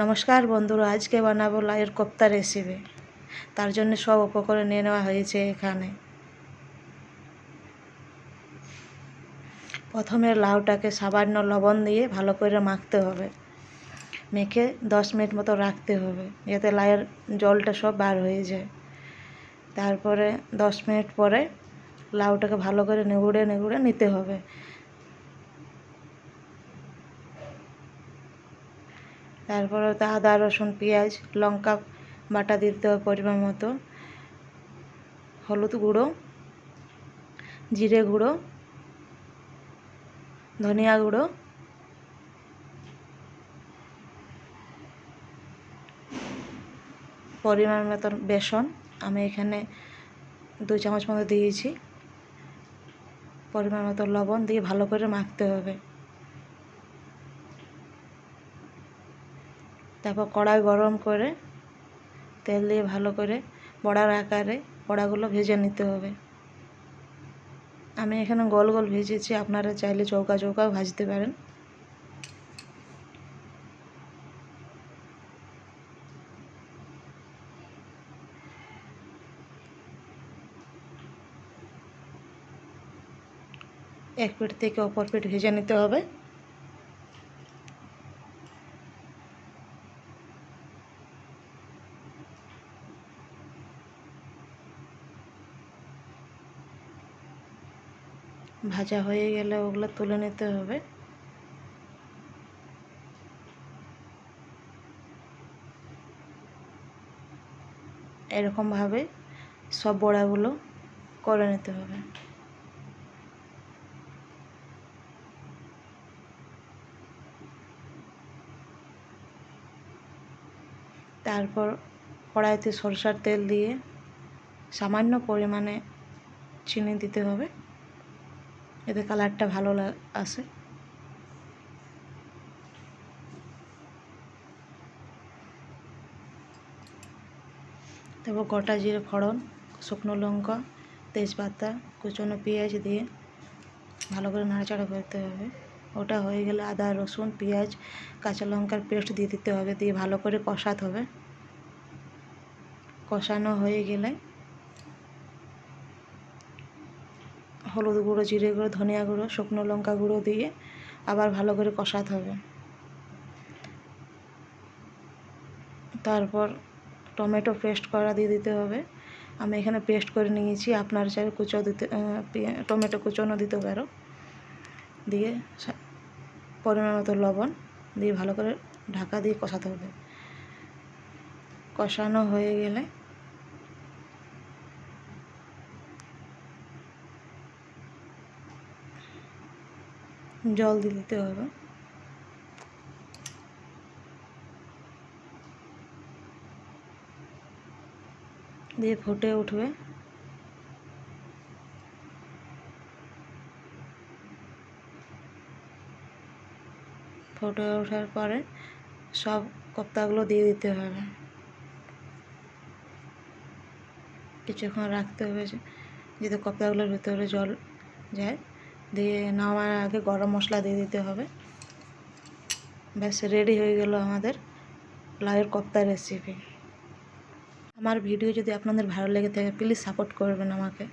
নমস্কার বন্ধুরা, আজকে বানাবো লাউয়ের কোপ্তা রেসিপি তার জন্য সব উপকরণ নিয়ে নেওয়া হয়েছে এখানে। প্রথমে লাউটাকে সামান্য লবণ দিয়ে ভালো করে মাখতে হবে। মেখে দশ মিনিট মতো রাখতে হবে, যাতে লাউয়ের জলটা সব বার হয়ে যায়। তারপরে দশ মিনিট পরে লাউটাকে ভালো করে নেগুড়ে নেগুড়ে নিতে হবে। তারপরে তো আদা, রসুন, পেঁয়াজ, লঙ্কা বাটা দিতে হবে পরিমাণ মতো। হলুদ গুঁড়ো, জিরে গুঁড়ো, ধনিয়া গুঁড়ো, পরিমাণ মতন বেসন। আমি এখানে দু চামচ মতো দিয়েছি। পরিমাণ মতো লবণ দিয়ে ভালো করে মাখতে হবে। তারপর কড়াই গরম করে তেল দিয়ে ভালো করে বড়ার আকারে বড়াগুলো ভেজে নিতে হবে। আমি এখানে গোল গোল ভেজেছি, আপনারা চাইলে চৌকা চৌকাও ভাজতে পারেন। এক পিঠ থেকে অপর পিঠ ভেজে নিতে হবে। ভাজা হয়ে গেলে ওগুলো তুলে নিতে হবে। এরকমভাবে সব বড়াগুলো করে নিতে হবে। তারপর কড়াইতে সরষার তেল দিয়ে সামান্য পরিমাণে চিনি দিতে হবে। এতে কালারটা ভালো আসে তারপর গোটা জিরে ফোড়ন, শুকনো লঙ্কা, তেজপাতা, কুচনো পেঁয়াজ দিয়ে ভালো করে নাড়াচাড়া করতে হবে। ওটা হয়ে গেলে আদা, রসুন, পেঁয়াজ, কাঁচা লঙ্কার পেস্ট দিয়ে দিতে হবে, দিয়ে ভালো করে কষাতে হবে। কষানো হয়ে গেলে হলুদ গুঁড়ো, জিরে গুঁড়ো, ধনিয়া গুঁড়ো, শুকনো লঙ্কা গুঁড়ো দিয়ে আবার ভালো করে কষাতে হবে। তারপর টমেটো পেস্ট করা দিয়ে দিতে হবে। আমি এখানে পেস্ট করে নিয়েছি। আপনার চাই কুচো দিতে টমেটো কুচোনো দিতে পারো। দিয়ে পরিমাণ মতো লবণ দিয়ে ভালো করে ঢাকা দিয়ে কষাতে হবে। কষানো হয়ে গেলে জল দিতে হবে। দিয়ে ফুটে উঠবে। ফুটে ওঠার পরে সব কপ্তাগুলো দিয়ে দিতে হবে। কিছুক্ষণ রাখতে হবে যাতে কপ্তাগুলোর ভিতরে জল যায়। দিয়ে নেওয়ার আগে গরম মশলা দিয়ে দিতে হবে। ব্যাস রেডি হয়ে গেল আমাদের লাউয়ের কোপ্তা রেসিপি আমার ভিডিও যদি আপনাদের ভালো লেগে থাকে প্লিজ সাপোর্ট করবেন আমাকে।